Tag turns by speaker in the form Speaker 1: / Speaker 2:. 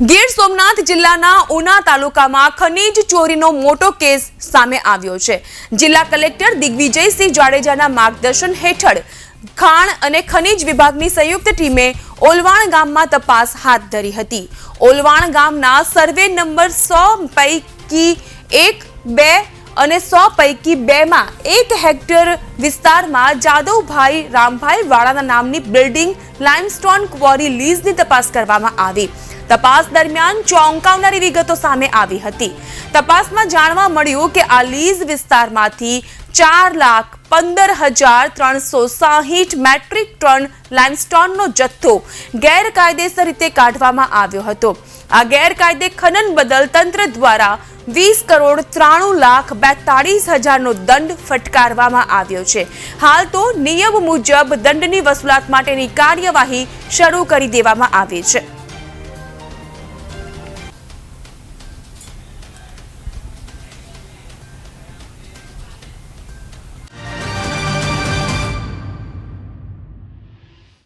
Speaker 1: ગીર સોમનાથ જિલ્લાના ઉના તાલુકામાં ખનીજ ચોરીનો મોટો કેસ સામે આવ્યો છે. જિલ્લા કલેક્ટર દિગ્વિજયસિંહ જાડેજાના માર્ગદર્શન હેઠળ ખાણ અને ખનીજ વિભાગની સંયુક્ત ટીમે ઓલવાણ ગામમાં તપાસ હાથ ધરી હતી. ઓલવાણ ગામના સર્વે નંબર સો પૈકી એક, બે અને સો પૈકી બેમાં એક હેક્ટર વિસ્તારમાં જાદવભાઈ રામભાઈ વાળાના નામની બિલ્ડિંગ લાઇમસ્ટોન ક્વોરી લીઝની તપાસ કરવામાં આવી. તપાસ દરમિયાન ચોંકાવનારી વિગતો સામે આવી હતી. તપાસમાં જાણવા મળ્યું કે આ લીઝ વિસ્તારમાંથી ચાર લાખ પંદર હજાર ત્રણસો સાહીઠ મેટ્રિક ટન લાઇમસ્ટોનનો જથ્થો ગેરકાયદેસર રીતે કાઢવામાં આવ્યો હતો. આ ગેરકાયદે ખનન બદલ તંત્ર દ્વારા વીસ કરોડ ત્રાણું લાખ બેતાળીસ હજારનો દંડ ફટકારવામાં આવ્યો છે. હાલ તો નિયમ મુજબ દંડની વસૂલાત માટેની કાર્યવાહી શરૂ કરી દેવામાં આવી છે.